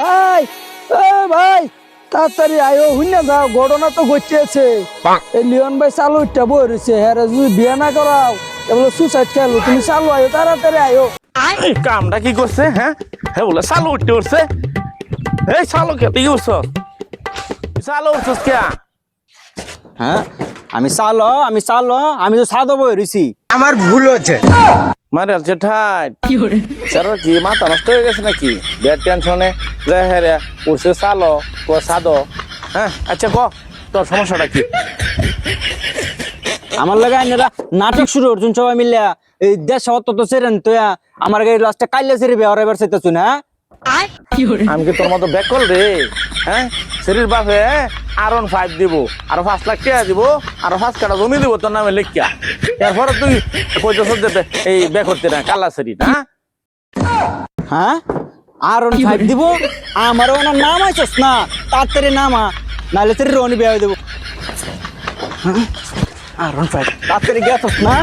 ভাই এ ভাই তাড়াতাড়ি আয়ো হুইনা যাও ঘটনা তো ঘটেছে। এই লিওন ভাই চালু উঠটা বই রয়েছে হ্যাঁ যদি বিয়ে না করাও এগুলো সুসাইড খেলো তুমি চালু আয়ো তাড়াতাড়ি আয়ো। কামটা কি করছে হ্যাঁ? হ্যাঁ বলে চালু উঠতে উঠছে। এই চালু কে তুই উঠছ চালু উঠছস কে? হ্যাঁ আমি চালো আমি চালো আমি তো সাদো বই আমার ভুল হচ্ছে। মারে আছে ঠাই স্যার কি মাথা নষ্ট হয়ে গেছে নাকি? বিয়ার টেনশনে। হ্যাঁ রে উঠছে তো সাদো হ্যাঁ? আচ্ছা ক? তোর সমস্যাটা কি? আমার লাগে আইনারা নাটক শুরু করছুন সবাই মিলিয়া এই দেশ অত তো সেরেন তো আমার গাড়ি লাস্টে কাইলে সেরে বিয়ে এবার চাইতেছুন হ্যাঁ? আমি কি তোর মতো ব্যাক কল রে? হ্যাঁ? শরীর বাপে আর ফাইভ দিব আর পাঁচ লাখ টাকা দিব আর পাঁচ কাটা জমি দিব তোর নামে লেখিয়া। এরপরে তুই কইতেছ এই ব্যাক করতে না কালা শরীর হ্যাঁ? হ্যাঁ? আর অন ফাইভ দিব আমার ওনার নাম আইছস না তাড়াতাড়ি নামা নাহলে সেরে রনি বিয়ে দেবো হ্যাঁ আর অন ফাইভ তাড়াতাড়ি গেছস না